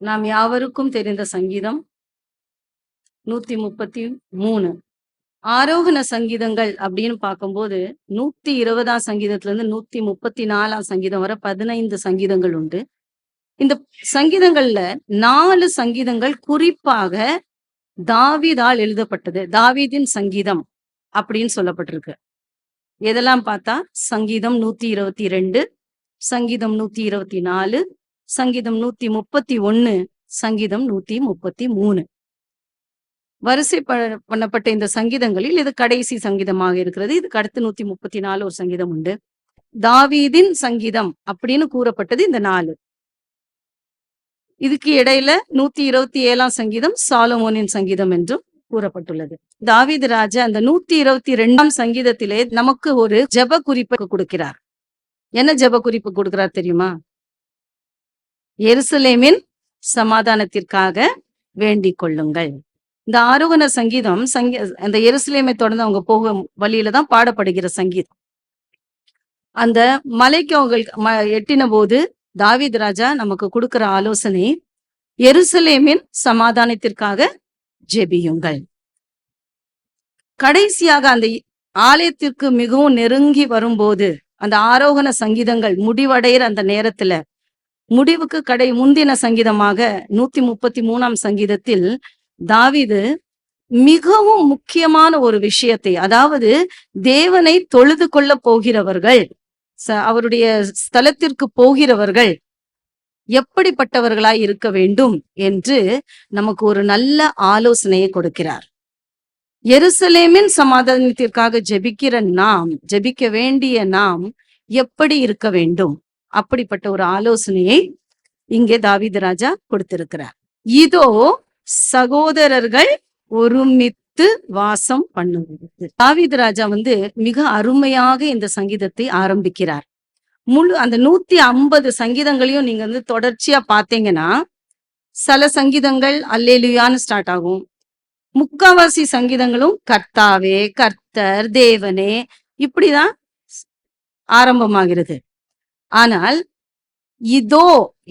நாம் யாவருக்கும் தெரிந்த சங்கீதம் நூத்தி முப்பத்தி மூணு. ஆரோகண சங்கீதங்கள் அப்படின்னு பார்க்கும்போது நூத்தி இருபதாம் சங்கீதத்துல இருந்து நூத்தி முப்பத்தி நாலாம் சங்கீதம் வரை பதினைந்து சங்கீதங்கள் உண்டு. இந்த சங்கீதங்கள்ல நாலு சங்கீதங்கள் குறிப்பாக தாவிதால் எழுதப்பட்டது. தாவீதின் சங்கீதம் அப்படின்னு சொல்லப்பட்டிருக்கு. எதெல்லாம் பார்த்தா? சங்கீதம் நூத்தி இருபத்தி ரெண்டு சங்கீதம் நூத்தி இருபத்தி நாலு சங்கீதம் நூத்தி முப்பத்தி ஒன்னு சங்கீதம் நூத்தி முப்பத்தி மூணு. வரிசை பண்ணப்பட்ட இந்த சங்கீதங்களில் இது கடைசி சங்கீதமாக இருக்கிறது. இதுக்கு அடுத்து நூத்தி முப்பத்தி நாலு ஒரு சங்கீதம் உண்டு. தாவீதின் சங்கீதம் அப்படின்னு கூறப்பட்டது இந்த நாலு. இதுக்கு இடையில நூத்தி இருபத்தி ஏழாம் சங்கீதம் சாலமோனின் சங்கீதம் என்றும் கூறப்பட்டுள்ளது. தாவீது ராஜா அந்த நூத்தி இருபத்தி ரெண்டாம் சங்கீதத்திலே நமக்கு ஒரு ஜெப குறிப்பு கொடுக்கிறார். என்ன ஜெப குறிப்பு கொடுக்கிறார் தெரியுமா? எருசலேமின் சமாதானத்திற்காக வேண்டிக் கொள்ளுங்கள். இந்த ஆரோகண சங்கீதம் சங்க அந்த எருசலேமை தொடர்ந்து அவங்க போகும் வழியில தான் பாடப்படுகிற சங்கீதம். அந்த மலைக்கு அவங்க ம- எட்டின போது தாவித் ராஜா நமக்கு கொடுக்கிற ஆலோசனை எருசலேமின் சமாதானத்திற்காக ஜெபியுங்கள். கடைசியாக அந்த ஆலயத்திற்கு மிகவும் நெருங்கி வரும்போது அந்த ஆரோகண சங்கீதங்கள் முடிவடைகிற அந்த நேரத்துல முடிவுக்கு கடை முந்தின சங்கீதமாக நூத்தி முப்பத்தி மூணாம் சங்கீதத்தில் தாவிது மிகவும் முக்கியமான ஒரு விஷயத்தை அதாவது தேவனை தொழுது கொள்ள போகிறவர்கள் அவருடைய ஸ்தலத்திற்கு போகிறவர்கள் எப்படிப்பட்டவர்களாய் இருக்க வேண்டும் என்று நமக்கு ஒரு நல்ல ஆலோசனையை கொடுக்கிறார். எருசலேமின் சமாதானத்திற்காக ஜெபிக்கிற நாம் ஜெபிக்க வேண்டிய நாம் எப்படி இருக்க வேண்டும்? அப்படிப்பட்ட ஒரு ஆலோசனையை இங்கே தாவீது ராஜா கொடுத்திருக்கிறார். இதோ சகோதரர்கள் ஒருமித்து வாசம் பண்ணுவது தாவீது ராஜா வந்து மிக அருமையாக இந்த சங்கீதத்தை ஆரம்பிக்கிறார். முழு அந்த நூத்தி ஐம்பது சங்கீதங்களையும் நீங்க வந்து தொடர்ச்சியா பார்த்தீங்கன்னா சில சங்கீதங்கள் அல்லேலுயான்னு ஸ்டார்ட் ஆகும். முக்காவாசி சங்கீதங்களும் கர்த்தாவே கர்த்தர் தேவனே இப்படிதான் ஆரம்பமாகிறது. ஆனால் இதோ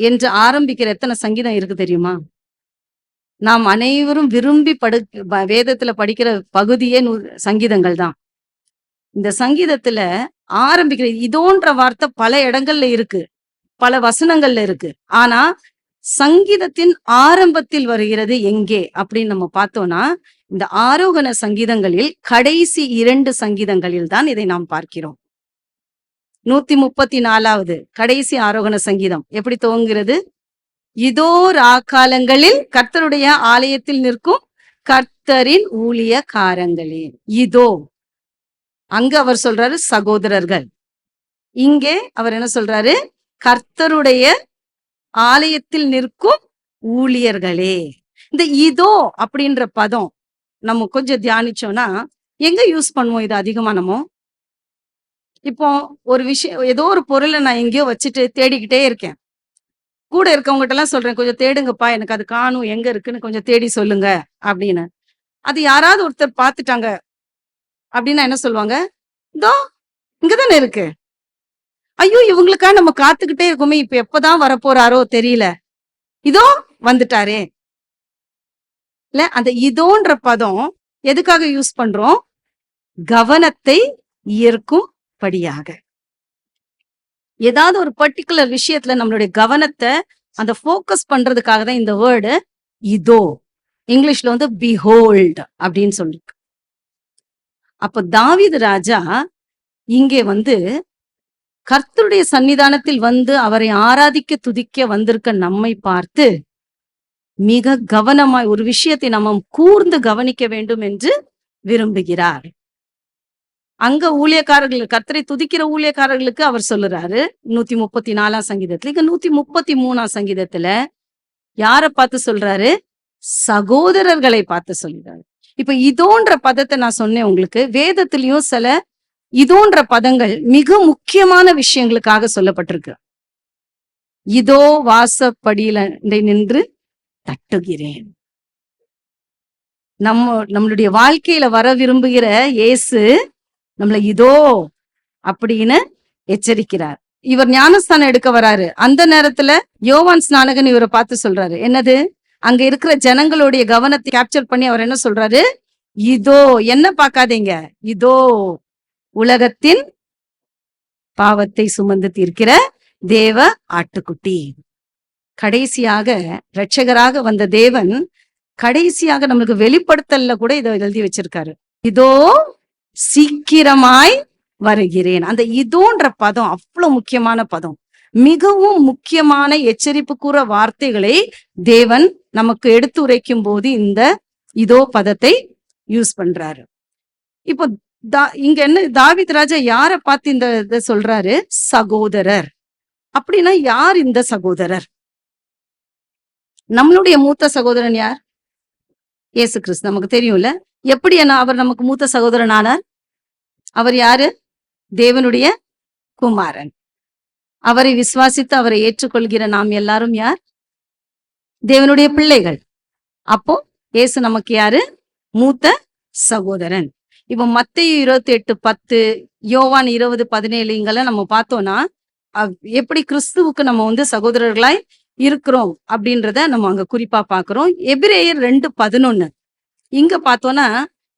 என்று ஆரம்பிக்கிற எத்தனை சங்கீதம் இருக்கு தெரியுமா? நாம் அனைவரும் விரும்பி படு வேதத்துல படிக்கிற பகுதியே சங்கீதங்கள் தான். இந்த சங்கீதத்துல ஆரம்பிக்கிற இதோன்ற வார்த்தை பல இடங்கள்ல இருக்கு. பல வசனங்கள்ல இருக்கு. ஆனா சங்கீதத்தின் ஆரம்பத்தில் வருகிறது எங்கே? அப்படின்னு நம்ம பார்த்தோம்னா இந்த ஆரோகண சங்கீதங்களில் கடைசி இரண்டு சங்கீதங்களில் தான் இதை நாம் பார்க்கிறோம். நூத்தி முப்பத்தி நாலாவது கடைசி ஆரோகண சங்கீதம். எப்படி துவங்குகிறது? இதோ ராக்காலங்களில் கர்த்தருடைய ஆலயத்தில் நிற்கும் கர்த்தரின் ஊழியக்காரங்களே. இதோ. அங்க அவர் சொல்றாரு சகோதரர்கள். இங்கே அவர் என்ன சொல்றாரு? கர்த்தருடைய ஆலயத்தில் நிற்கும் ஊழியர்களே. இந்த இதோ அப்படின்ற பதம் நம்ம கொஞ்சம் தியானிச்சோம்னா எங்க யூஸ் பண்ணுவோம் இது அதிகமா நம்ம? இப்போ ஒரு விஷயம் ஏதோ ஒரு பொருளை நான் எங்கேயோ வச்சுட்டு தேடிக்கிட்டே இருக்கேன். கூட இருக்கவங்ககிட்ட எல்லாம் சொல்றேன் கொஞ்சம் தேடுங்கப்பா எனக்கு அது காணும் எங்க இருக்குன்னு கொஞ்சம் தேடி சொல்லுங்க அப்படின்னு. அது யாராவது ஒருத்தர் பார்த்துட்டாங்க அப்படின்னா என்ன சொல்லுவாங்க? இதோ இங்கதானே இருக்கு. ஐயோ இவங்களுக்கா நம்ம காத்துக்கிட்டே இருக்கோமே இப்ப எப்பதான் வரப்போறாரோ தெரியல. இதோ வந்துட்டாரே. இல்ல அந்த இதோன்ற பதம் எதுக்காக யூஸ் பண்றோம்? கவனத்தை படியாக. ஏதாவது ஒரு பர்டிகுலர் விஷயத்துல நம்மளுடைய கவனத்தை அந்த ஃபோக்கஸ் பண்றதுக்காக தான் இந்த வேர்டு இதோ. இங்கிலீஷ்ல வந்து பிஹோல்ட் அப்படின்னு சொல்லிருக்கு. அப்ப தாவிது ராஜா இங்கே வந்து கர்த்தருடைய சன்னிதானத்தில் வந்து அவரை ஆராதிக்க துதிக்க வந்திருக்க நம்மை பார்த்து மிக கவனமாய் ஒரு விஷயத்தை நம்ம கூர்ந்து கவனிக்க வேண்டும் என்று விரும்புகிறார். அங்க ஊழியக்காரர்கள் கத்தரை துதிக்கிற ஊழியக்காரர்களுக்கு அவர் சொல்லுறாரு நூத்தி முப்பத்தி நாலாம் சங்கீதத்துல. இங்க நூத்தி முப்பத்தி மூணாம் சங்கீதத்துல யார பார்த்து சொல்றாரு? சகோதரர்களை பார்த்து சொல்றாரு இப்ப இதோன்ற பதத்தை நான் சொன்னேன் உங்களுக்கு. வேதத்திலயும் சில இதோன்ற பதங்கள் மிக முக்கியமான விஷயங்களுக்காக சொல்லப்பட்டிருக்கு. இதோ வாசப்படியில நின்று தட்டுகிறேன். நம்ம நம்மளுடைய வாழ்க்கையில வர விரும்புகிற இயேசு நம்மளை இதோ அப்படின்னு எச்சரிக்கிறார். இவர் ஞானஸ்தானம் எடுக்க வராரு. அந்த நேரத்துல யோவான் ஸ்நானகன் இவரை பார்த்து சொல்றாரு. என்னது? அங்க இருக்கிற ஜனங்களுடைய கவனத்தை கேப்சர் பண்ணி அவர் என்ன சொல்றாரு? இதோ என்ன பார்க்காதீங்க? இதோ உலகத்தின் பாவத்தை சுமந்து தீர்க்கிற தேவ ஆட்டுக்குட்டி. கடைசியாக ரட்சகராக வந்த தேவன் கடைசியாக நம்மளுக்கு வெளிப்படுத்தல்ல கூட இதை எழுதி வச்சிருக்காரு. இதோ சீக்கிரமாய் வருகிறேன். அந்த இதோன்ற பதம் அவ்வளவு முக்கியமான பதம். மிகவும் முக்கியமான எச்சரிப்பு கூற வார்த்தைகளை தேவன் நமக்கு எடுத்து உரைக்கும் போது இந்த இதோ பதத்தை யூஸ் பண்றாரு. இப்போ தா- இங்க என்ன தாவித் ராஜா யார பார்த்து இந்த இதை சொல்றாரு? சகோதரர். அப்படின்னா யார் இந்த சகோதரர்? நம்மளுடைய மூத்த சகோதரன் யார்? இயேசு கிறிஸ்து. நமக்கு தெரியும்ல? எப்படி என்ன அவர் நமக்கு மூத்த சகோதரன் ஆனார் அவர் யாரு? தேவனுடைய குமாரன். அவரை விசுவாசித்து அவரை ஏற்றுக்கொள்கிற நாம் எல்லாரும் யார்? தேவனுடைய பிள்ளைகள். அப்போ இயேசு நமக்கு யாரு? மூத்த சகோதரன். இப்ப மத்திய இருபத்தி எட்டு பத்து யோவான் இருபது பதினேழு இங்கெல்லாம் நம்ம பார்த்தோம்னா எப்படி கிறிஸ்துவுக்கு நம்ம வந்து சகோதரர்களாய் இருக்கிறோம் அப்படின்றத நம்ம அங்க குறிப்பா பாக்குறோம் எபிரேயர் ரெண்டு பதினொன்னு. இங்க பார்த்தோம்னா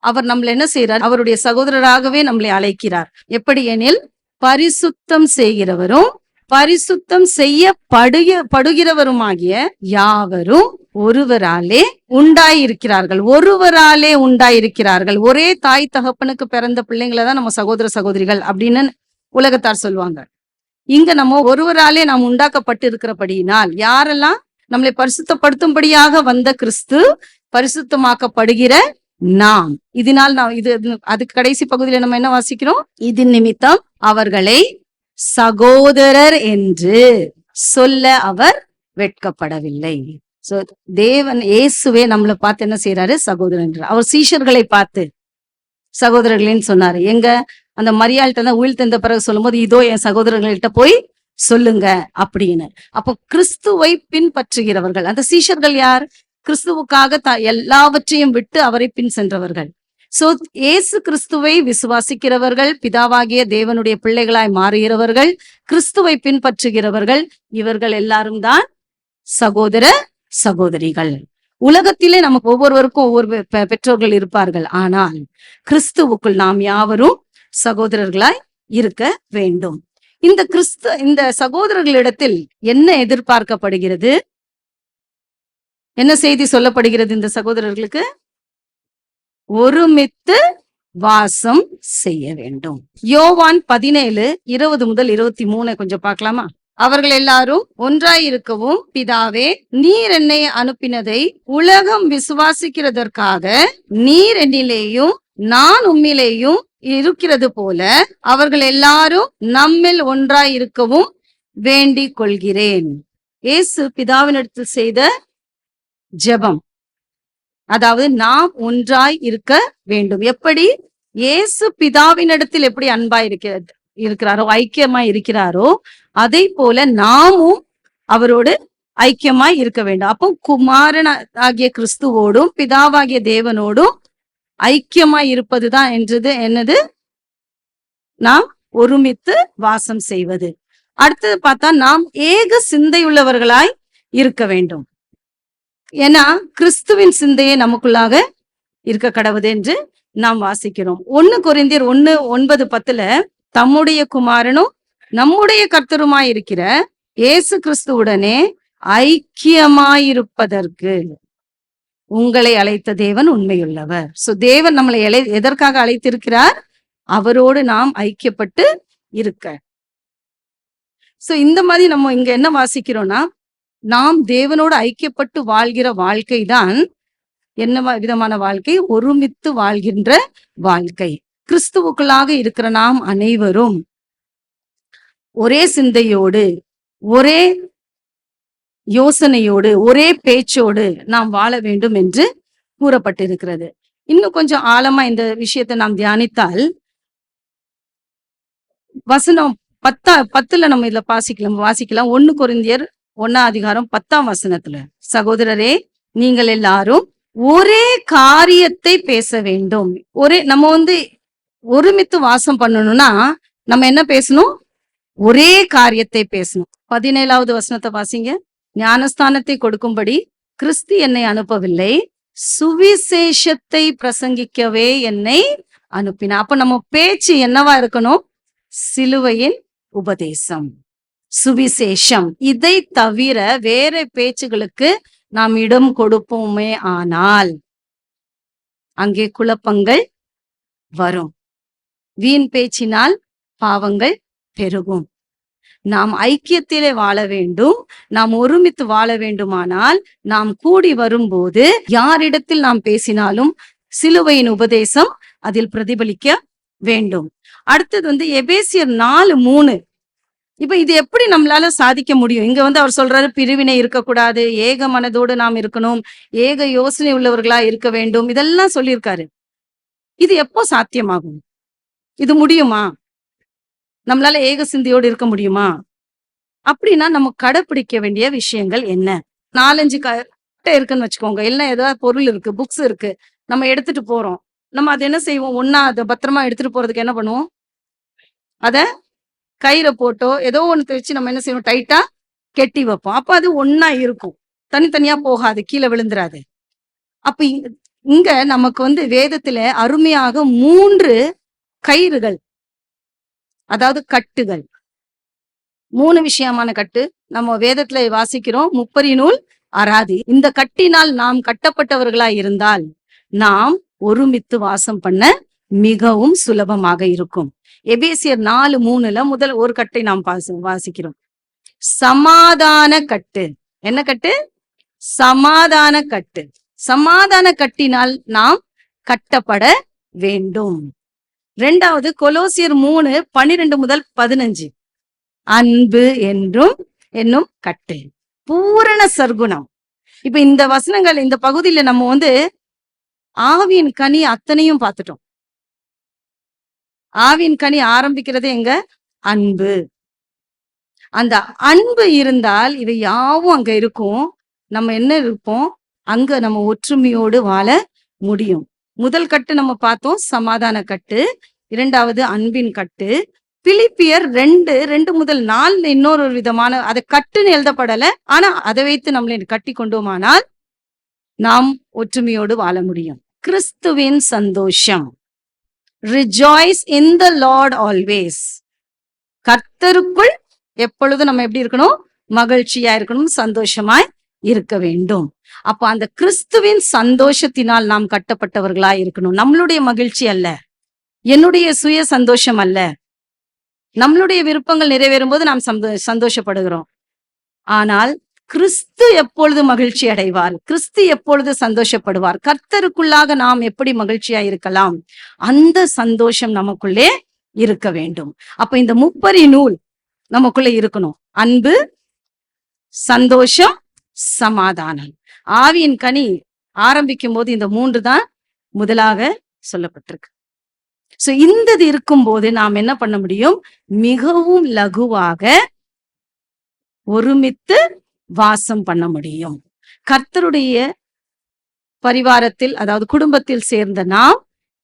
அவர் நம்மள என்ன செய்யறார் அவருடைய சகோதரராகவே நம்மளை அழைக்கிறார். எப்படி எனில் பரிசுத்தம் செய்கிறவரும் பரிசுத்தம் செய்ய படுக படுகிறவருமாகிய யாவரும் ஒருவராலே உண்டாயிருக்கிறார்கள். ஒருவராலே உண்டாயிருக்கிறார்கள். ஒரே தாய் தகப்பனுக்கு பிறந்த பிள்ளைங்களை தான் நம்ம சகோதர சகோதரிகள் அப்படின்னு உலகத்தார் சொல்லுவாங்க. இங்க நம்ம ஒருவராலே நாம் உண்டாக்கப்பட்டு இருக்கிறபடியினால் யாரெல்லாம் நம்மளை பரிசுத்தப்படுத்தும்படியாக வந்த கிறிஸ்து பரிசுத்தமாக்கப்படுகிற நாம். இதனால் நாம் இது அதுக்கு கடைசி பகுதியில நம்ம என்ன வாசிக்கிறோம்? இது நிமித்தம் அவர்களை சகோதரர் என்று சொல்ல அவர் வெட்கப்படவில்லை. சோ தேவன் இயேசுவே நம்மளை பார்த்து என்ன செய்யறாரு சகோதரன் என்று. அவர் சீஷர்களை பார்த்து சகோதரர்களேன்னு சொன்னாரு. எங்க? அந்த மரியாள்கிட்ட தான் உயிர் தந்த பிறகு சொல்லும் போது இதோ என் சகோதரர்கள்ட்ட போய் சொல்லுங்க அப்படின்னு. அப்போ கிறிஸ்துவை பின்பற்றுகிறவர்கள் அந்த சீஷர்கள் யார்? கிறிஸ்துவுக்காக த எல்லாவற்றையும் விட்டு அவரை பின் சென்றவர்கள். சோ இயேசு கிறிஸ்துவை விசுவாசிக்கிறவர்கள் பிதாவாகிய தேவனுடைய பிள்ளைகளாய் மாறுகிறவர்கள் கிறிஸ்துவை பின்பற்றுகிறவர்கள் இவர்கள் எல்லாரும் தான் சகோதர சகோதரிகள். உலகத்திலே நமக்கு ஒவ்வொருவருக்கும் ஒவ்வொரு பெ- பெற்றோர்கள் இருப்பார்கள். ஆனால் கிறிஸ்துவுக்குள் நாம் யாவரும் சகோதரர்களாய் இருக்க வேண்டும். இந்த கிறிஸ்து இந்த சகோதரர்களிடத்தில் என்ன எதிர்பார்க்கப்படுகிறது? என்ன செய்தி சொல்லப்படுகிறது இந்த சகோதரர்களுக்கு? ஒருமித்து வாசம் செய்ய வேண்டும். யோவான் பதினேழு இருபது முதல் இருபத்தி மூணு கொஞ்சம் பார்க்கலாமா? அவர்கள் எல்லாரும் ஒன்றாயிருக்கவும் பிதாவே நீர் என்னை அனுப்பினதை உலகம் விசுவாசிக்கிறதற்காக நீர் என்னிலேயும் நான் உம்மிலேயும் இருக்கிறது போல அவர்கள் எல்லாரும் நம்மில் ஒன்றாயிருக்கவும் வேண்டிக் கொள்கிறேன் இயேசு பிதாவினிடத்தில் செய்த ஜெபம். அதாவது நாம் ஒன்றாய் இருக்க வேண்டும். எப்படி? இயேசு பிதாவினிடத்தில் எப்படி அன்பாய் இருக்கிறது இருக்கிறாரோ ஐக்கியமாய் இருக்கிறாரோ அதை போல நாமும் அவரோடு ஐக்கியமாய் இருக்க வேண்டும். அப்போ குமாரன் ஆகிய கிறிஸ்துவோடும் பிதாவாகிய தேவனோடும் ஐக்கியமா இருப்பதுதான் என்றது என்னது? நாம் ஒருமித்து வாசம் செய்வது. அடுத்தது பார்த்தா நாம் ஏக சிந்தையுள்ளவர்களாய் இருக்க வேண்டும். ஏன்னா கிறிஸ்துவின் சிந்தையே நமக்குள்ளாக இருக்க கடவுது என்று நாம் வாசிக்கிறோம். ஒன்னு குறைந்தர் ஒண்ணு ஒன்பது பத்துல தம்முடைய குமாரனும் நம்முடைய கர்த்தருமாய் இருக்கிற இயேசு கிறிஸ்துவுடனே ஐக்கியமாயிருப்பதற்கு உங்களை அழைத்த தேவன் உண்மையுள்ளவர். சோ தேவன் நம்மளை அழை எதற்காக அழைத்திருக்கிறார்? அவரோடு நாம் ஐக்கியப்பட்டு இருக்க. சோ இந்த மாதிரி நம்ம இங்க என்ன வாசிக்கிறோம்னா நாம் தேவனோடு ஐக்கியப்பட்டு வாழ்கிற வாழ்க்கை தான் என்ன விதமான வாழ்க்கை? ஒருமித்து வாழ்கின்ற வாழ்க்கை. கிறிஸ்துவுக்குள்ளாக இருக்கிற நாம் அனைவரும் ஒரே சிந்தையோடு ஒரே யோசனையோடு ஒரே பேச்சோடு நாம் வாழ வேண்டும் என்று கூறப்பட்டிருக்கிறது. இன்னும் கொஞ்சம் ஆழமா இந்த விஷயத்தை நாம் தியானித்தால் வசனம் பத்தா பத்துல நம்ம இதுல வாசிக்கலாம் வாசிக்கலாம். ஒன்னு கொரிந்தியர் ஒன்னா அதிகாரம் பத்தாம் வசனத்துல சகோதரரே நீங்கள் எல்லாரும் ஒரே காரியத்தை பேச வேண்டும். ஒரே நம்ம வந்து ஒருமித்து வாசம் பண்ணணும்னா நம்ம என்ன பேசணும்? ஒரே காரியத்தை பேசணும். பதினேழாவது வசனத்தை வாசிங்க. ஞானஸ்தானத்தை கொடுக்கும்படி கிறிஸ்து என்னை அனுப்பவில்லை. சுவிசேஷத்தை பிரசங்கிக்கவே என்னை அனுப்பினார். அப்ப நம்ம பேச்சு என்னவா இருக்கணும்? சிலுவையின் உபதேசம். சுவிசேஷம். இதை தவிர வேற பேச்சுகளுக்கு நாம் இடம் கொடுப்போமே ஆனால் அங்கே குழப்பங்கள் வரும். வீண் பேச்சினால் பாவங்கள் பெருகும். நாம் ஐக்கியத்திலே வாழ வேண்டும் நாம் ஒருமித்து வாழ வேண்டுமானால் நாம் கூடி வரும்போது யாரிடத்தில் நாம் பேசினாலும் சிலுவையின் உபதேசம் அதில் பிரதிபலிக்க வேண்டும். அடுத்தது வந்து எபேசியர் நாலு மூணு. இப்ப இது எப்படி நம்மளால சாதிக்க முடியும்? இங்க வந்து அவர் சொல்றாரு பிரிவினை இருக்கக்கூடாது ஏக மனதோடு நாம் இருக்கணும் ஏக யோசனை உள்ளவர்களா இருக்க வேண்டும் இதெல்லாம் சொல்லியிருக்காரு. இது எப்போ சாத்தியமாகும்? இது முடியுமா? நம்மளால ஏக சிந்தியோடு இருக்க முடியுமா? அப்படின்னா நம்ம கடைப்பிடிக்க வேண்டிய விஷயங்கள் என்ன? நாலஞ்சு கட்டை இருக்குன்னு வச்சுக்கோங்க. எல்லாம் ஏதாவது பொருள் இருக்கு புக்ஸ் இருக்கு. நம்ம எடுத்துட்டு போறோம். நம்ம அதை என்ன செய்வோம்? ஒன்னா அதை பத்திரமா எடுத்துட்டு போறதுக்கு என்ன பண்ணுவோம்? அத கயிறை போட்டோ ஏதோ ஒன்று வச்சு நம்ம என்ன செய்வோம்? டைட்டா கெட்டி வைப்போம். அப்ப அது ஒன்னா இருக்கும். தனித்தனியா போகாது கீழே விழுந்துராது. அப்ப இங்க நமக்கு வந்து வேதத்துல அருமையாக மூன்று கயிறுகள் அதாவது கட்டுகள். மூணு விஷயமான கட்டு. நம்ம வேதத்துல வாசிக்கிறோம் முப்பரி நூல் அராதி. இந்த கட்டினால் நாம் கட்டப்பட்டவர்களா இருந்தால் நாம் ஒருமித்து வாசம் பண்ண மிகவும் சுலபமாக இருக்கும். எபேசியர் நாலு மூணுல முதல் ஒரு கட்டை நாம் வாசிக்கிறோம். சமாதான கட்டு. என்ன கட்டு? சமாதான கட்டு. சமாதான கட்டினால் நாம் கட்டப்பட வேண்டும். ரெண்டாவது கொலோசியர் மூணு பன்னிரெண்டு முதல் பதினஞ்சு. அன்பு என்றும் என்னும் கட்டு பூரண சர்க்குணம். இப்ப இந்த வசனங்கள் இந்த பகுதியில நம்ம வந்து ஆவியின் கனி அத்தனையும் பார்த்துட்டோம். ஆவியின் கனி ஆரம்பிக்கிறது எங்க? அன்பு. அந்த அன்பு இருந்தால் இவை யாவும் அங்க இருக்கும். நம்ம என்ன இருப்போம்? அங்க நம்ம ஒற்றுமையோடு வாழ முடியும். முதல் கட்டு நம்ம பார்த்தோம் சமாதான கட்டு. இரண்டாவது அன்பின் கட்டு. பிலிப்பியர் ரெண்டு ரெண்டு முதல் நாள் இன்னொரு ஒரு விதமான அதை கட்டுன்னு எழுதப்படல ஆனா அதை வைத்து நம்மளை கட்டி கொண்டோமானால் நாம் ஒற்றுமையோடு வாழ முடியும். கிறிஸ்துவின் சந்தோஷம். Rejoice in the Lord always கர்த்தருக்குள் எப்பொழுதும் நம்ம எப்படி இருக்கணும்? மகிழ்ச்சியா இருக்கணும் சந்தோஷமாய் இருக்க வேண்டும். அப்ப அந்த கிறிஸ்துவின் சந்தோஷத்தினால் நாம் கட்டப்பட்டவர்களா இருக்கணும். நம்மளுடைய மகிழ்ச்சி அல்ல. என்னுடைய சுய சந்தோஷம் அல்ல. நம்மளுடைய விருப்பங்கள் நிறைவேறும் போது நாம் சந்தோ- சந்தோஷப்படுகிறோம். ஆனால் கிறிஸ்து எப்பொழுது மகிழ்ச்சி அடைவார்? கிறிஸ்து எப்பொழுது சந்தோஷப்படுவார்? கர்த்தருக்குள்ளாக நாம் எப்படி மகிழ்ச்சியா இருக்கலாம்? அந்த சந்தோஷம் நமக்குள்ளே இருக்க வேண்டும். அப்ப இந்த முப்பரி நூல் நமக்குள்ள இருக்கணும். அன்பு சந்தோஷம் சமாதானம். ஆவியின் கனி ஆரம்பிக்கும் போது இந்த மூன்று தான் முதலாக சொல்லப்பட்டிருக்கு. சோ இந்த இது இருக்கும்போது நாம் என்ன பண்ண முடியும்? மிகவும் லகுவாக ஒருமித்து வாசம் பண்ண முடியும். கர்த்தருடைய பரிவாரத்தில் அதாவது குடும்பத்தில் சேர்ந்த நாம்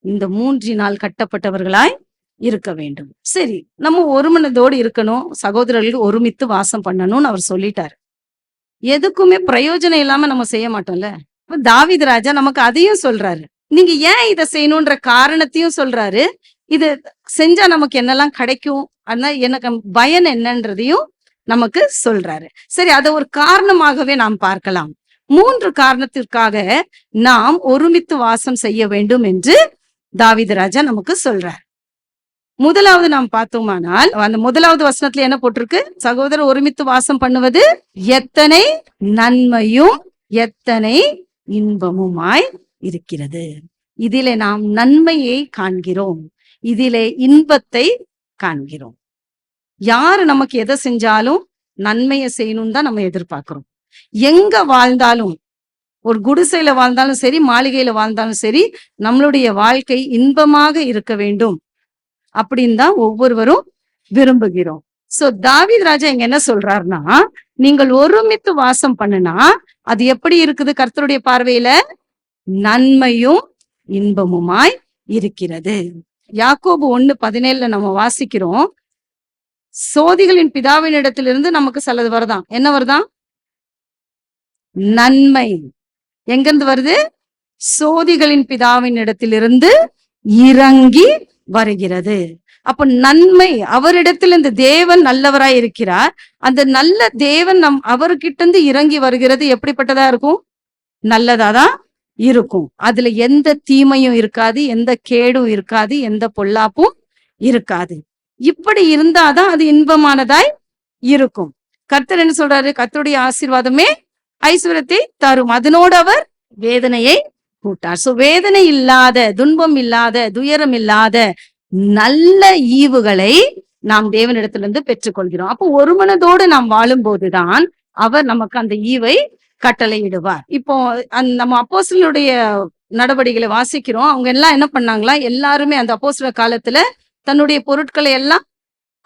இந்த மூன்றினால் கட்டப்பட்டவர்களாய் இருக்க வேண்டும். சரி நம்ம ஒரு மனதோடு இருக்கணும் சகோதரர்கள் ஒருமித்து வாசம் பண்ணணும்னு அவர் சொல்லிட்டாரு. எதுக்குமே பிரயோஜனம் இல்லாம நம்ம செய்ய மாட்டோம்ல? இப்ப ராஜா நமக்கு அதையும் சொல்றாரு. நீங்க ஏன் இதை செய்யணும்ன்ற காரணத்தையும் சொல்றாரு. இது செஞ்சா நமக்கு என்னெல்லாம் கிடைக்கும்? அதனால எனக்கு பயன் என்னன்றதையும் நமக்கு சொல்றாரு. சரி அதை ஒரு காரணமாகவே நாம் பார்க்கலாம். மூன்று காரணத்திற்காக நாம் ஒருமித்து வாசம் செய்ய வேண்டும் என்று தாவிதராஜா நமக்கு சொல்றார். முதலாவது நாம் பார்த்தோமானால் அந்த முதலாவது வசனத்துல என்ன போட்டிருக்கு? சகோதரர் ஒருமித்து வாசம் பண்ணுவது எத்தனை நன்மையும் எத்தனை இன்பமுமாய் இருக்கிறது. இதிலே நாம் நன்மையை காண்கிறோம். இதிலே இன்பத்தை காண்கிறோம். யாரு நமக்கு எதை செஞ்சாலும் நன்மையை செய்யணும்னு தான் நம்ம எதிர்பார்க்கிறோம். எங்க வாழ்ந்தாலும் ஒரு குடிசையில வாழ்ந்தாலும் சரி மாளிகையில வாழ்ந்தாலும் சரி நம்மளுடைய வாழ்க்கை இன்பமாக இருக்க வேண்டும். அப்படின்னு தான் ஒவ்வொருவரும் விரும்புகிறோம். சோ தாவித் ராஜா இங்க என்ன சொல்றாருன்னா நீங்கள் ஒருமித்து வாசம் பண்ணுனா அது எப்படி இருக்குது கர்த்தருடைய பார்வையில? நன்மையும் இன்பமுமாய் இருக்கிறது. யாக்கோபு ஒண்ணு பதினேழுல நம்ம வாசிக்கிறோம். சோதிகளின் பிதாவின் இடத்திலிருந்து நமக்கு சிலது வருதான். என்ன வருதாம் நன்மை. எங்கிருந்து வருது? சோதிகளின் பிதாவின் இடத்திலிருந்து இறங்கி வருகிறது. அப்ப நன்மை அவரிடத்தில் இந்த தேவன் நல்லவராய் இருக்கிறார். அந்த நல்ல தேவன் நம் அவர்கிட்ட இருந்து இறங்கி வருகிறது எப்படிப்பட்டதா இருக்கும்? நல்லதாதான் இருக்கும். அதுல எந்த தீமையும் இருக்காது எந்த கேடும் இருக்காது எந்த பொல்லாப்பும் இருக்காது. இப்படி இருந்தாதான் அது இன்பமானதாய் இருக்கும். கர்த்தர் என்ன சொல்றாரு? கர்த்தருடைய ஆசீர்வாதமே ஐஸ்வரத்தை தரும். அதனோடு அவர் வேதனையை கூட்டார். சோ வேதனை இல்லாத துன்பம் இல்லாத துயரம் இல்லாத நல்ல ஈவுகளை நாம் தேவனிடத்திலிருந்து பெற்றுக்கொள்கிறோம். அப்போ ஒரு மனதோடு நாம் வாழும்போதுதான் அவர் நமக்கு அந்த ஈவை கட்டளையிடுவார். இப்போ அந்த நம்ம அப்போசலுடைய நடவடிக்கைகளை வாசிக்கிறோம். அவங்க எல்லாம் என்ன பண்ணாங்களா? எல்லாருமே அந்த அப்போசல காலத்துல தன்னுடைய பொருட்களை எல்லாம்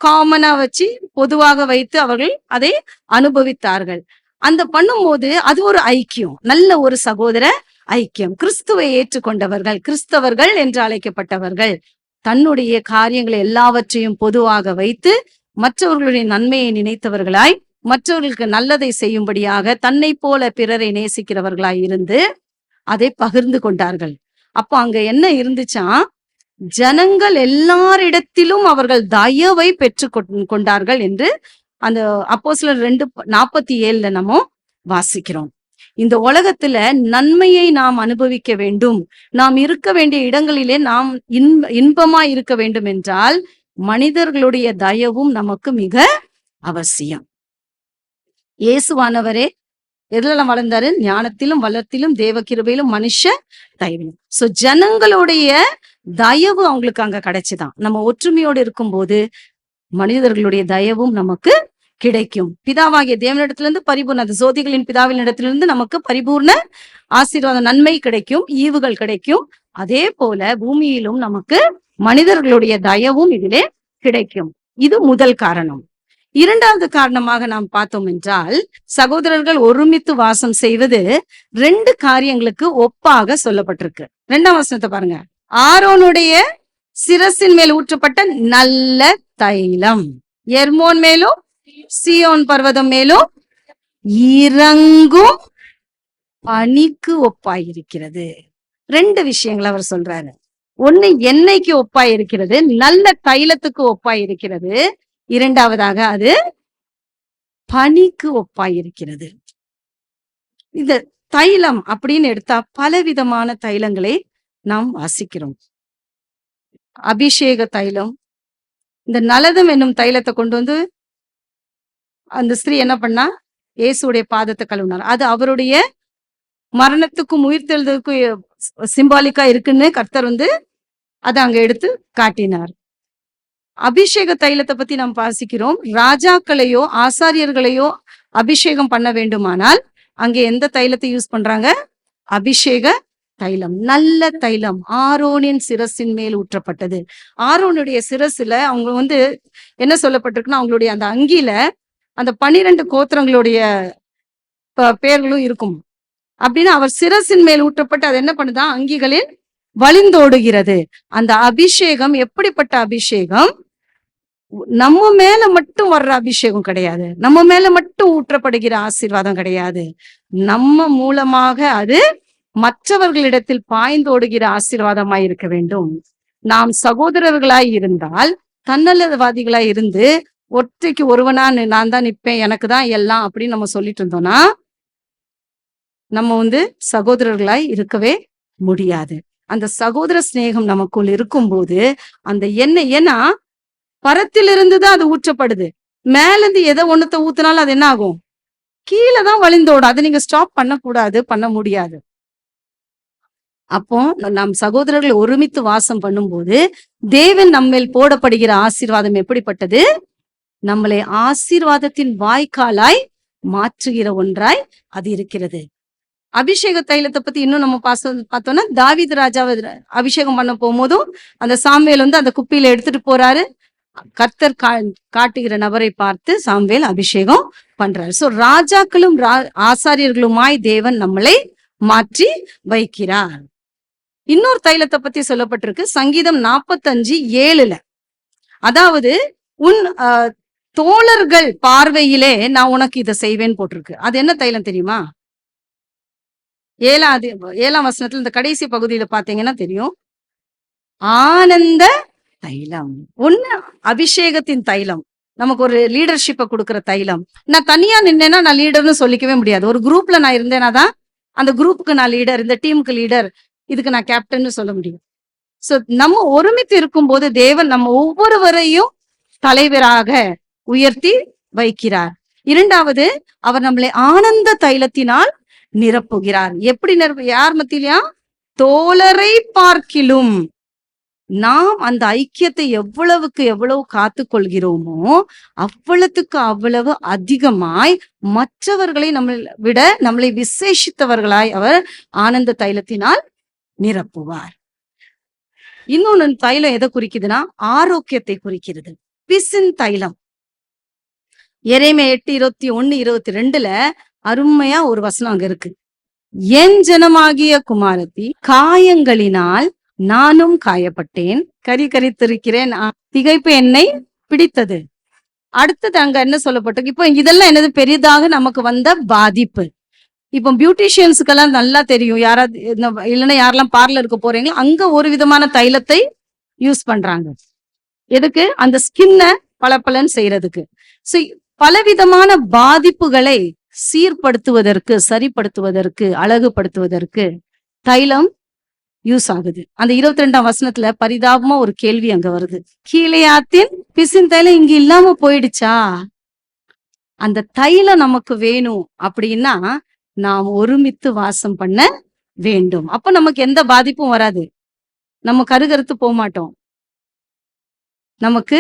காமனா வச்சு பொதுவாக வைத்து அவர்கள் அதை அனுபவித்தார்கள். அந்த பண்ணும்போது அது ஒரு ஐக்கியம். நல்ல ஒரு சகோதர ஐக்கியம். கிறிஸ்துவை ஏற்றுக்கொண்டவர்கள் கிறிஸ்தவர்கள் என்று அழைக்கப்பட்டவர்கள் தன்னுடைய காரியங்களை எல்லாவற்றையும் பொதுவாக வைத்து மற்றவர்களுடைய நன்மையை நினைத்தவர்களாய் மற்றவர்களுக்கு நல்லதை செய்யும்படியாக தன்னை போல பிறரை நேசிக்கிறவர்களாய் இருந்து அதை பகிர்ந்து கொண்டார்கள். அப்போ அங்க என்ன இருந்துச்சா? ஜனங்கள் எல்லாரிடத்திலும் அவர்கள் தயவை பெற்று கொண்- கொண்டார்கள் என்று அந்த அப்போ சிலர் ரெண்டு நாற்பத்தி ஏழுல நம்ம வாசிக்கிறோம். இந்த உலகத்துல நன்மையை நாம் அனுபவிக்க வேண்டும். நாம் இருக்க வேண்டிய இடங்களிலே நாம் இன்ப இன்பமா இருக்க வேண்டும் என்றால் மனிதர்களுடைய தயவும் நமக்கு மிக அவசியம். இயேசுவானவரே எதுலாம் வளர்ந்தாரு? ஞானத்திலும் வளர்த்திலும் தேவ கிருபையிலும் மனுஷ தயவிலும். சோ ஜனங்களுடைய தயவு அவங்களுக்கு அங்க கிடைச்சுதான். நம்ம ஒற்றுமையோடு இருக்கும்போது மனிதர்களுடைய தயவும் நமக்கு கிடைக்கும். பிதாவாகிய தேவனிடத்திலிருந்து பரிபூர்ண அந்த சோதிகளின் பிதாவின் இடத்திலிருந்து நமக்கு பரிபூர்ண ஆசீர்வாத நன்மை கிடைக்கும் ஈவுகள் கிடைக்கும். அதே போல பூமியிலும் நமக்கு மனிதர்களுடைய தயவும் இதிலே கிடைக்கும். இது முதல் காரணம். இரண்டாவது காரணமாக நாம் பார்த்தோம் என்றால் சகோதரர்கள் ஒருமித்து வாசம் செய்வது ரெண்டு காரியங்களுக்கு ஒப்பாக சொல்லப்பட்டிருக்கு. ரெண்டாம் வசனத்தை பாருங்க. ஆரோனுடைய சிரசின் மேல் ஊற்றப்பட்ட நல்ல தைலம். எர்மோன் மேலும் சியோன் பர்வதம் மேலும் இறங்கும் பனிக்கு ஒப்பாயிருக்கிறது. ரெண்டு விஷயங்கள் அவர் சொல்றாரு. ஒண்ணு எண்ணெய்க்கு ஒப்பாயிருக்கிறது நல்ல தைலத்துக்கு ஒப்பாயிருக்கிறது. இரண்டாவதாக அது பனிக்கு ஒப்பாயிருக்கிறது. இந்த தைலம் அப்படின்னு எடுத்தா பலவிதமான தைலங்களை நாம் வாசிக்கிறோம். அபிஷேக தைலம் இந்த நலதம் என்னும் தைலத்தை கொண்டு வந்து அந்த ஸ்திரீ என்ன பண்ணா? இயேசுடைய பாதத்தை கழுவினார் அது அவருடைய மரணத்துக்கும் உயிர்த்தெழுதலுக்கும் சிம்பாலிக்கா இருக்குன்னு கர்த்தர் வந்து அதை அங்க எடுத்து காட்டினார். அபிஷேக தைலத்தை பத்தி நாம் வாசிக்கிறோம். ராஜாக்களையோ ஆசாரியர்களையோ அபிஷேகம் பண்ண வேண்டுமானால் அங்கே எந்த தைலத்தை யூஸ் பண்றாங்க? அபிஷேக தைலம். நல்ல தைலம். ஆரோனின் சிரசின் மேல் ஊற்றப்பட்டது. ஆரோனுடைய சிரசுல அவங்க வந்து என்ன சொல்லப்பட்டிருக்குன்னா அவங்களுடைய அந்த அங்கில அந்த பன்னிரண்டு கோத்திரங்களுடைய பேர்களும் பெயர்களும் இருக்கும். அப்படின்னு அவர் சிரசின் மேல் ஊற்றப்பட்டு அது என்ன பண்ணுதா? அங்கிகளில் வழிந்தோடுகிறது. அந்த அபிஷேகம் எப்படிப்பட்ட அபிஷேகம்? நம்ம மேல மட்டும் வர்ற அபிஷேகம் கிடையாது. நம்ம மேல மட்டும் ஊற்றப்படுகிற ஆசீர்வாதம் கிடையாது. நம்ம மூலமாக அது மற்றவர்களிடத்தில் பாய்ந்தோடுகிற ஆசீர்வாதமாய் இருக்க வேண்டும். நாம் சகோதரர்களாய் இருந்தால் தன்னலவாதிகளாய் இருந்து ஒற்றைக்கு ஒருவனா நான் தான் நிற்பேன் எனக்கு தான் எல்லாம் அப்படின்னு நம்ம சொல்லிட்டு இருந்தோம்னா நம்ம வந்து சகோதரர்களாய் இருக்கவே முடியாது. அந்த சகோதர சிநேகம் நமக்குள் இருக்கும்போது அந்த எண்ணெய் ஏன்னா பரத்திலிருந்து தான் அது ஊற்றப்படுது. மேல இருந்து எதை ஒண்ணுத்த ஊத்துனாலும் அது என்ன ஆகும் கீழே தான் வழிந்தோடும். அதை நீங்க ஸ்டாப் பண்ணக்கூடாது பண்ண முடியாது. அப்போ நம் சகோதரர்கள் ஒருமித்து வாசம் பண்ணும்போது தேவன் நம்மேல் போடப்படுகிற ஆசீர்வாதம் எப்படிப்பட்டது? நம்மளை ஆசீர்வாதத்தின் வாய்க்காலாய் மாற்றுகிற ஒன்றாய் அது இருக்கிறது. அபிஷேக தைலத்தை பத்தி இன்னும் நம்ம பாச பார்த்தோம்னா தாவீது ராஜாவை அபிஷேகம் பண்ண போகும்போதும் அந்த சாம்வேல் வந்து அந்த குப்பியில எடுத்துட்டு போறாரு. கர்த்தர் கா காட்டுகிற நபரை பார்த்து சாம்வேல் அபிஷேகம் பண்றாரு. சோ ராஜாக்களும் ரா- ஆசாரியர்களுமாய் தேவன் நம்மளை மாற்றி வைக்கிறார். இன்னொரு தைலத்தை பத்தி சொல்லப்பட்டிருக்கு. சங்கீதம் நாற்பத்தஞ்சு ஏழுல. அதாவது உன் தோழர்கள் பார்வையிலே நான் உனக்கு இதை செய்வேன்னு போட்டிருக்கு. அது என்ன தைலம் தெரியுமா? ஏழாவது ஏழாம் வசனத்துல இந்த கடைசி பகுதியில பாத்தீங்கன்னா தெரியும். ஆனந்த தைலம். ஒண்ணு அபிஷேகத்தின் தைலம். நமக்கு ஒரு லீடர்ஷிப்பை கொடுக்குற தைலம். நான் தனியா நின்னேன்னா நான் லீடர்னு சொல்லிக்கவே முடியாது. ஒரு குரூப்ல நான் இருந்தேன்னா தான் அந்த குரூப்புக்கு நான் லீடர் இந்த டீமுக்கு லீடர் இதுக்கு நான் கேப்டன்னு சொல்ல முடியும். சோ நம்ம ஒருமித்து இருக்கும்போது தேவன் நம்ம ஒவ்வொருவரையும் தலைவராக உயர்த்தி வைக்கிறார். இரண்டாவது அவர் நம்மளை ஆனந்த தைலத்தினால் நிரப்புகிறார். எப்படி நிரப்பு யார் மத்தியிலயா? தோழரை பார்க்கிலும். நாம் அந்த ஐக்கியத்தை எவ்வளவுக்கு எவ்வளவு காத்து கொள்கிறோமோ அவ்வளவுக்கு அவ்வளவு அதிகமாய் மற்றவர்களை நம்மளை விட நம்மளை விசேஷித்தவர்களாய் அவர் ஆனந்த தைலத்தினால் நிரப்புவார். இன்னொன்னு தைலம் எதை குறிக்குதுன்னா? ஆரோக்கியத்தை குறிக்கிறது. பிசின் தைலம். எரேமே எட்டு இருபத்தி ஒண்ணு இருபத்தி ரெண்டுல அருமையா ஒரு வசனம் அங்க இருக்கு. என் ஜனமாகிய குமாரத்தி காயங்களினால் நானும் காயப்பட்டேன். கரி கறித்திருக்கிறேன் திகைப்பு என்னை பிடித்தது. அடுத்தது அங்க என்ன சொல்லப்பட்டது இப்போ இதெல்லாம் என்னது? பெரிதாக நமக்கு வந்த பாதிப்பு. இப்போ பியூட்டிஷியன்ஸுக்கெல்லாம் நல்லா தெரியும். யாராவது இல்லைன்னா யாரெல்லாம் பார்லருக்கு போறீங்களோ அங்க ஒரு விதமான தைலத்தை யூஸ் பண்றாங்க. எதுக்கு? அந்த ஸ்கின்ன பளபளன்னு செய்யறதுக்கு. சோ பலவிதமான பாதிப்புகளை சீர்படுத்துவதற்கு சரிப்படுத்துவதற்கு அழகுபடுத்துவதற்கு தைலம் யூஸ் ஆகுது. அந்த இருபத்தி ரெண்டாம் வசனத்துல பரிதாபமா ஒரு கேள்வி அங்க வருது. கீழையாத்தின் பிசின் தைலம் இங்க இல்லாம போயிடுச்சா? அந்த தைலம் நமக்கு வேணும் அப்படின்னா நாம் ஒருமித்து வாசம் பண்ண வேண்டும். அப்ப நமக்கு எந்த பாதிப்பும் வராது. நம்ம கருகருத்து போக மாட்டோம் நமக்கு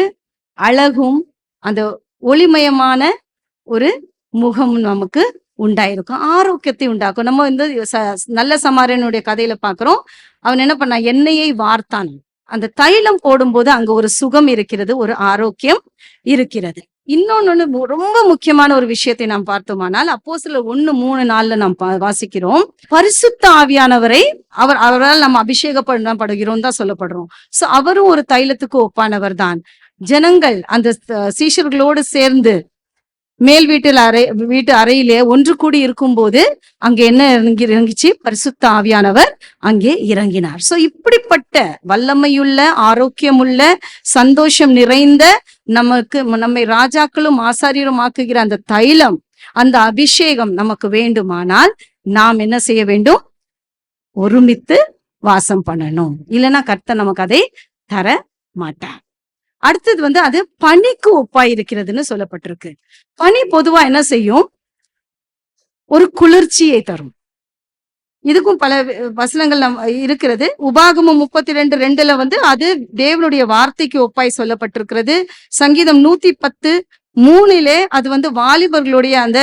அழகும் அந்த ஒளிமயமான ஒரு முகம் நமக்கு உண்டாயிருக்கும். ஆரோக்கியத்தை உண்டாக்கும். நம்ம வந்து நல்ல சமாரியனுடைய கதையில பாக்குறோம். அவன் என்ன பண்ணான் எண்ணெயை வார்த்தான். அந்த தைலம் போடும்போது அங்க ஒரு சுகம் இருக்கிறது ஒரு ஆரோக்கியம் இருக்கிறது. இன்னொன்னு ரொம்ப முக்கியமான ஒரு விஷயத்தை நாம் பார்த்தோமானால் அப்போ சில ஒண்ணு மூணு நாள்ல நாம் பா- வாசிக்கிறோம். பரிசுத்த ஆவியானவரை அவர் அவரால் நம்ம அபிஷேகப்படுகிறோம் தான் சொல்லப்படுறோம். சோ அவரும் ஒரு தைலத்துக்கு ஒப்பானவர் தான். ஜனங்கள் அந்த சீஷர்களோடு சேர்ந்து மேல் வீட்டில் அறை வீட்டு அறையிலே ஒன்று கூடி இருக்கும்போது அங்கே என்ன இறங்கி இறங்கிச்சு? பரிசுத்த ஆவியானவர் அங்கே இறங்கினார். சோ இப்படிப்பட்ட வல்லமையுள்ள ஆரோக்கியமுள்ள சந்தோஷம் நிறைந்த நமக்கு நம்மை ராஜாக்களும் ஆசாரியரும் ஆக்குகிற அந்த தைலம் அந்த அபிஷேகம் நமக்கு வேண்டுமானால் நாம் என்ன செய்ய வேண்டும்? ஒருமித்து வாசம் பண்ணணும். இல்லைன்னா கர்த்தர் நமக்கு அதை தர மாட்டார் அடுத்தது வந்து அது பனிக்கு ஒப்பாய் இருக்கிறதுன்னு சொல்லப்பட்டிருக்கு. பனி பொதுவா என்ன செய்யும்? ஒரு குளிர்ச்சியை தரும். இதுக்கும் பல வசனங்கள் நம் இருக்கிறது. உபாகமம் முப்பத்தி ரெண்டு ரெண்டுல வந்து அது தேவனுடைய வார்த்தைக்கு ஒப்பாய் சொல்லப்பட்டிருக்கிறது. சங்கீதம் நூத்தி பத்து மூணிலே அது வந்து வாலிபர்களுடைய அந்த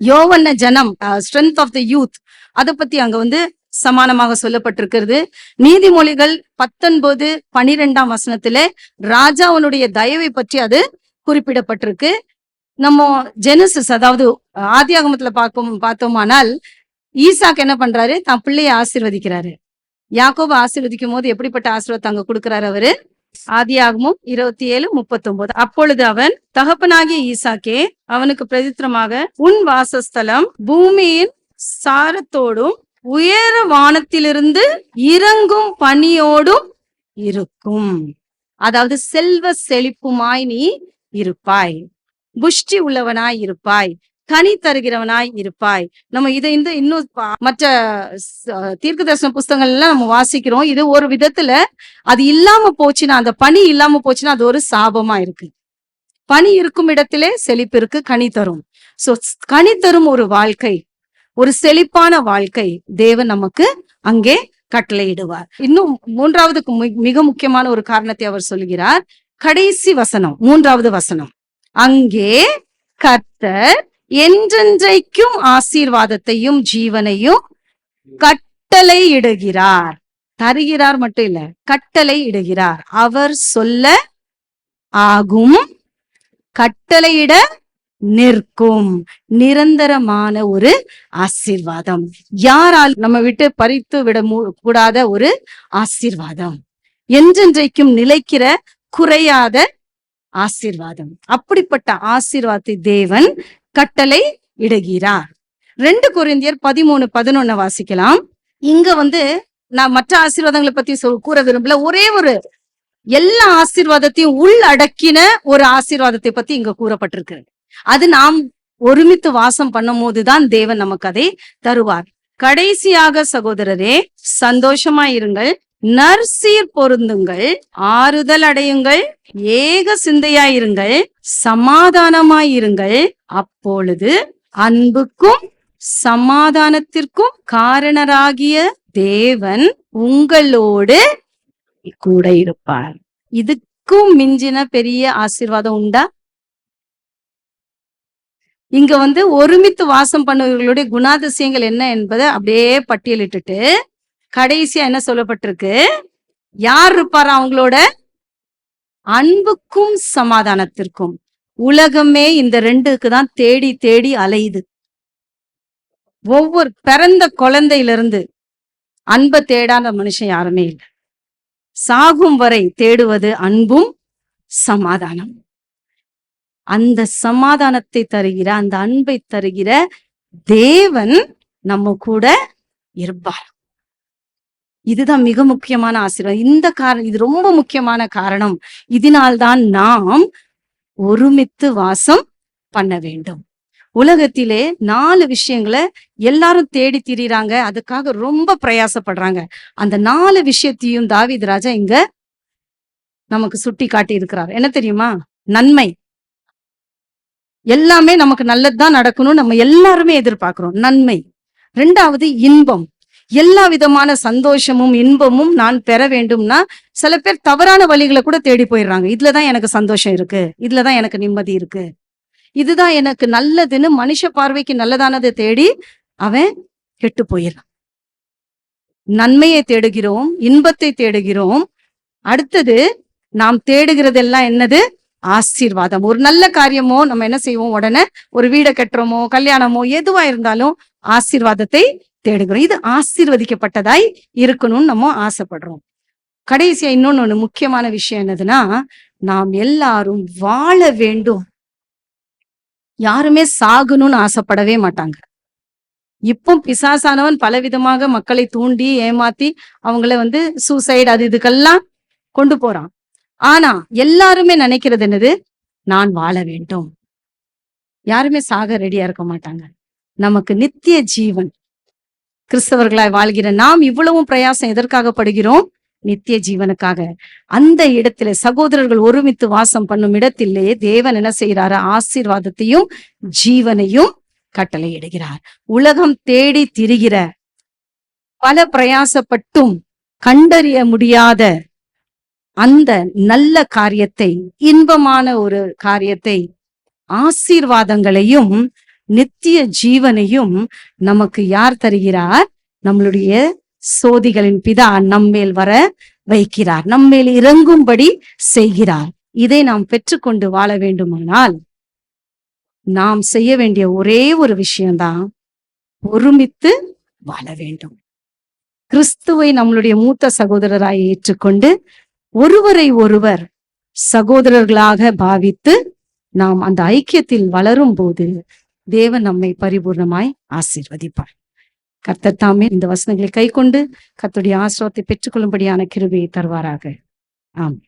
யோவன்ன ஜனம் ஸ்ட்ரென்த் ஆஃப் த யூத் அதை பத்தி அங்க வந்து சமானமாக சொல்லப்பட்டிருக்கிறது. நீதிமொழிகள் பத்தொன்பது பனிரெண்டாம் வசனத்துல ராஜாவனுடைய தயவை பற்றி அது குறிப்பிடப்பட்டிருக்கு. நம்ம ஜெனசிஸ் அதாவது ஆதியாகமத்துல பார்ப்போம் பார்த்தோமானால் ஈசாக் என்ன பண்றாரு? தான் பிள்ளையை ஆசீர்வதிக்கிறாரு. யாக்கோபு ஆசீர்வதிக்கும் போது எப்படிப்பட்ட ஆசீர்வாதம் அங்க கொடுக்கிறாரு அவரு? ஆதியாகமும் இருபத்தி ஏழு முப்பத்தொன்பது. அப்பொழுது அவன் தகப்பனாகிய ஈசாக்கே அவனுக்கு பிரதித்திரமாக உன் வாசஸ்தலம் பூமியின் சாரத்தோடும் உயர வானத்திலிருந்து இறங்கும் பனியோடும் இருக்கும். அதாவது செல்வ செழிப்புமாய் நீ இருப்பாய். புஷ்டி உள்ளவனாய் இருப்பாய். கனி தருகிறவனாய் இருப்பாய். நம்ம இதை இந்த இன்னும் மற்ற தீர்க்க தரிசன புஸ்தகங்கள் எல்லாம் நம்ம வாசிக்கிறோம். இது ஒரு விதத்துல அது இல்லாம போச்சுன்னா அந்த பனி இல்லாம போச்சுன்னா அது ஒரு சாபமா இருக்கு. பனி இருக்கும் இடத்திலே செழிப்பு இருக்கு கனி தரும். சோ கனி தரும் ஒரு வாழ்க்கை. ஒரு செழிப்பான வாழ்க்கை தேவன் நமக்கு அங்கே கட்டளையிடுவார். இன்னும் மூன்றாவது மிக முக்கியமான ஒரு காரணத்தை அவர் சொல்கிறார். கடைசி வசனம் மூன்றாவது வசனம். அங்கே கர்த்தர் என்றென்றைக்கும் ஆசீர்வாதத்தையும் ஜீவனையும் கட்டளை இடுகிறார் தருகிறார் மட்டும் இல்ல கட்டளை இடுகிறார் அவர் சொல்ல ஆகும் கட்டளையிட நிற்கும். நிரந்தரமான ஒரு ஆசீர்வாதம். யாரால் நம்ம விட்டு பறித்து விட கூடாத ஒரு ஆசீர்வாதம். என்றென்றைக்கும் நிலைக்கிற குறையாத ஆசீர்வாதம். அப்படிப்பட்ட ஆசீர்வாதத்தை தேவன் கட்டளை இடுகிறார். ரெண்டு குறைந்தியர் பதிமூணு பதினொன்னு வாசிக்கலாம். இங்க வந்து நான் மற்ற ஆசீர்வாதங்களை பத்தி சொல் கூற விரும்பல. ஒரே ஒரு எல்லா ஆசீர்வாதத்தையும் உள்ளடக்கின ஒரு ஆசீர்வாதத்தை பத்தி இங்க கூறப்பட்டிருக்கு. அது நாம் ஒருமித்து வாசம் பண்ணும் போதுதான் தேவன் நமக்கு அதை தருவார். கடைசியாக சகோதரரே சந்தோஷமாயிருங்கள். நற்சீர் பொருந்துங்கள். ஆறுதல் அடையுங்கள். ஏக சிந்தையாயிருங்கள். சமாதானமாயிருங்கள். அப்பொழுது அன்புக்கும் சமாதானத்திற்கும் காரணராகிய தேவன் உங்களோடு கூட இருப்பார். இதுக்கும் மிஞ்சின பெரிய ஆசீர்வாதம் உண்டா? இங்க வந்து ஒருமித்து வாசம் பண்ணுவர்களுடைய குணாதிசயங்கள் என்ன என்பதை அப்படியே பட்டியலிட்டுட்டு கடைசியா என்ன சொல்லப்பட்டிருக்கு? யார் இருப்பாரா அவங்களோட? அன்புக்கும் சமாதானத்திற்கும். உலகமே இந்த ரெண்டுக்கு தான் தேடி தேடி அலையுது. ஒவ்வொரு பிறந்த குழந்தையிலிருந்து அன்பை தேடாத மனுஷன் யாருமே இல்லை. சாகும் வரை தேடுவது அன்பும் சமாதானம். அந்த சமாதானத்தை தருகிற அந்த அன்பை தருகிற தேவன் நம்ம கூட இருப்பார். இதுதான் மிக முக்கியமான ஆசீர்வாதம். இந்த காரணம் இது ரொம்ப முக்கியமான காரணம். இதனால்தான் நாம் ஒருமித்து வாசம் பண்ண வேண்டும். உலகத்திலே நாலு விஷயங்களை எல்லாரும் தேடி திரிறாங்க அதுக்காக ரொம்ப பிரயாசப்படுறாங்க. அந்த நாலு விஷயத்தையும் தாவித் ராஜா இங்க நமக்கு சுட்டி காட்டி இருக்கிறார். என்ன தெரியுமா? நன்மை. எல்லாமே நமக்கு நல்லதுதான் நடக்கணும் நம்ம எல்லாருமே எதிர்பார்க்கிறோம். நன்மை. ரெண்டாவது இன்பம். எல்லா விதமான சந்தோஷமும் இன்பமும் நான் பெற வேண்டும்னா சில பேர் தவறான வழிகளை கூட தேடி போயிடுறாங்க. இதுலதான் எனக்கு சந்தோஷம் இருக்கு. இதுலதான் எனக்கு நிம்மதி இருக்கு. இதுதான் எனக்கு நல்லதுன்னு மனுஷ பார்வைக்கு நல்லதானதை தேடி அவன் கெட்டு போயிடறான். நன்மையை தேடுகிறோம் இன்பத்தை தேடுகிறோம். அடுத்தது நாம் தேடுகிறதெல்லாம் என்னது? ஆசீர்வாதம். ஒரு நல்ல காரியமோ நம்ம என்ன செய்வோம்? உடனே ஒரு வீடை கட்டுறோமோ கல்யாணமோ எதுவா இருந்தாலும் ஆசீர்வாதத்தை தேடுகிறோம். இது ஆசீர்வதிக்கப்பட்டதாய் இருக்கணும்னு நம்ம ஆசைப்படுறோம். கடைசியா இன்னொன்னு ஒண்ணு முக்கியமான விஷயம் என்னதுன்னா நாம் எல்லாரும் வாழ வேண்டும். யாருமே சாகணும்னு ஆசைப்படவே மாட்டாங்க. இப்போ பிசாசானவன் பலவிதமாக மக்களை தூண்டி ஏமாத்தி அவங்கள வந்து சூசைடு அது இதுக்கெல்லாம் கொண்டு போறான். ஆனா எல்லாருமே நினைக்கிறது என்னது? நான் வாழ வேண்டும். யாருமே சாக ரெடியா இருக்க மாட்டாங்க. நமக்கு நித்திய ஜீவன். கிறிஸ்தவர்களாய் வாழ்கிற நாம் இவ்வளவும் பிரயாசம் எதற்காக படுகிறோம்? நித்திய ஜீவனுக்காக. அந்த இடத்திலே சகோதரர்கள் ஒருமித்து வாசம் பண்ணும் இடத்திலேயே தேவன் என்ன செய்யறாரு ஆசீர்வாதத்தையும் ஜீவனையும் கட்டளையிடுகிறார். உலகம் தேடி திரிகிற பல பிரயாசப்பட்டும் கண்டறிய முடியாத அந்த நல்ல காரியத்தை இன்பமான ஒரு காரியத்தை ஆசீர்வாதங்களையும் நித்திய ஜீவனையும் நமக்கு யார் தருகிறார்? நம்மளுடைய சோதிகளின் பிதா நம்மேல் வர வைக்கிறார். நம்மேல் இறங்கும்படி செய்கிறார். இதை நாம் பெற்றுக்கொண்டு வாழ வேண்டுமானால் நாம் செய்ய வேண்டிய ஒரே ஒரு விஷயம்தான் ஒருமித்து வாழ வேண்டும். கிறிஸ்துவை நம்மளுடைய மூத்த சகோதரராய் ஏற்றுக்கொண்டு ஒருவரை ஒருவர் சகோதரர்களாக பாவித்து நாம் அந்த ஐக்கியத்தில் வளரும் போது தேவன் நம்மை பரிபூர்ணமாய் ஆசீர்வதிப்பார். கர்த்தர் தாமே இந்த வசனங்களை கை கொண்டு கத்துடைய ஆசிரவத்தை பெற்றுக்கொள்ளும்படியான கிருபையை தருவாராக. ஆம்